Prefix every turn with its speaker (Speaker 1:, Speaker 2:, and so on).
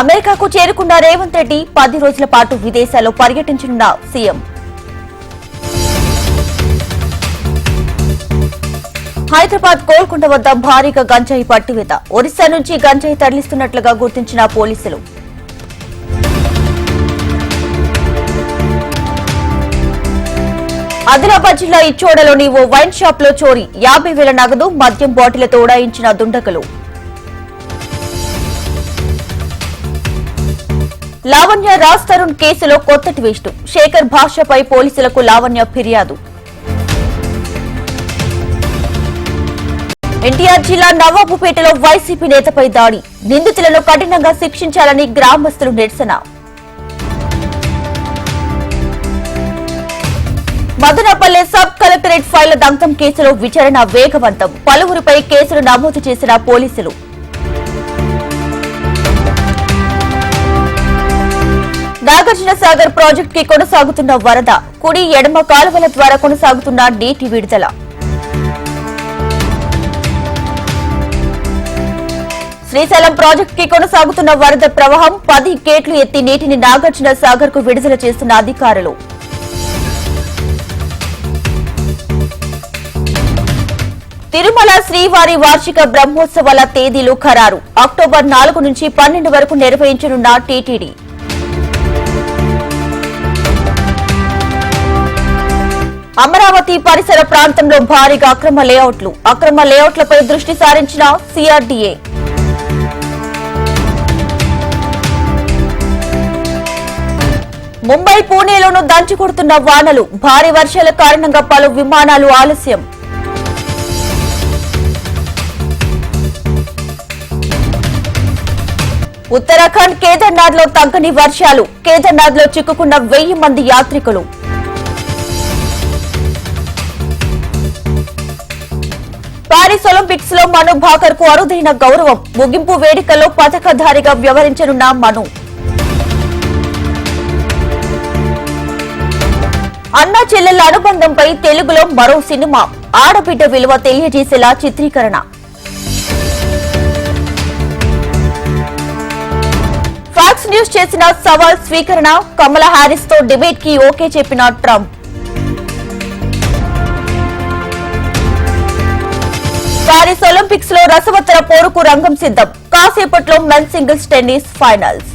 Speaker 1: అమెరికాకు చేరుకున్న రేవంత్ రెడ్డి పది రోజుల పాటు విదేశాల్లో పర్యటించనున్న సీఎం. హైదరాబాద్ గోల్కొండ వద్ద భారీగా గంజాయి పట్టివేత. ఒరిస్సా నుంచి గంజాయి తరలిస్తున్నట్లుగా గుర్తించిన పోలీసులు. ఆదిలాబాద్ జిల్లా ఇచ్చోడలోని ఓ వైన్ షాప్లో చోరీ. యాభై వేల నగదు మద్యం బాటిలతో ఉడాయించిన దుండగులు. లావణ్య రాజ్ తరుణ్ కేసులో కొత్త ట్విస్ట్. శేఖర్ భాషపై పోలీసులకు లావణ్య ఫిర్యాదు. ఎన్టీఆర్ జిల్లా నవాబుపేటలో వైసీపీ నేతపై దాడి. నిందితులను కఠినంగా శిక్షించాలని గ్రామస్తులు నిరసన. మదనపల్లె సబ్ కలెక్టరేట్ ఫైళ్ళ దంతం కేసులో విచారణ వేగవంతం. పలువురిపై కేసులు నమోదు చేసిన పోలీసులు. నాగార్జున సాగర్ ప్రాజెక్ట్కి కొనసాగుతున్న వరద కుడి ఎడమ కాలువల ద్వారా కొనసాగుతున్న నీటి విడుదల. శ్రీశైలం ప్రాజెక్ట్కి కొనసాగుతున్న వరద ప్రవాహం పది గేట్లు ఎత్తి నీటిని నాగార్జున సాగర్కు విడుదల చేస్తున్న అధికారులు. తిరుమల శ్రీవారి వార్షిక బ్రహ్మోత్సవాల తేదీలు ఖరారు. అక్టోబర్ నాలుగు నుంచి పన్నెండు వరకు నిర్వహించనున్న టీటీడీ. అమరావతి పరిసర ప్రాంతంలో భారీగా అక్రమ లేఅవుట్లు. అక్రమ లేఅవుట్లపై దృష్టి సారించిన సిఆర్డీఏ. ముంబై పూణేలోనూ దంచి కొడుతున్న వానలు. భారీ వర్షాల కారణంగా పలు విమానాలు ఆలస్యం. ఉత్తరాఖండ్ కేదార్నాథ్లో తగ్గని వర్షాలు. కేదార్నాథ్లో చిక్కుకున్న వెయ్యి మంది యాత్రికులు. పారిస్ ఒలింపిక్స్లో మను భాకర్కు అరుదైన గౌరవం. ముగింపు వేడుకలో పథకధారిగా వ్యవహరించనున్న మను. అన్నా చెల్లెల అనుబంధంపై తెలుగులో మరో సినిమా. ఆడబిడ్డ విలువ తెలియజేసేలా చిత్రీకరణ. ఫాక్స్ న్యూస్ చేసిన సవాల్ స్వీకరణ. కమలా హ్యారిస్తో డిబేట్కి ఓకే చెప్పిన ట్రంప్. ఒలింపిక్స్లో రసవత్తర పోరుకు రంగం సిద్ధం. కాసేపట్లో మెన్ సింగిల్స్ టెన్నిస్ ఫైనల్స్.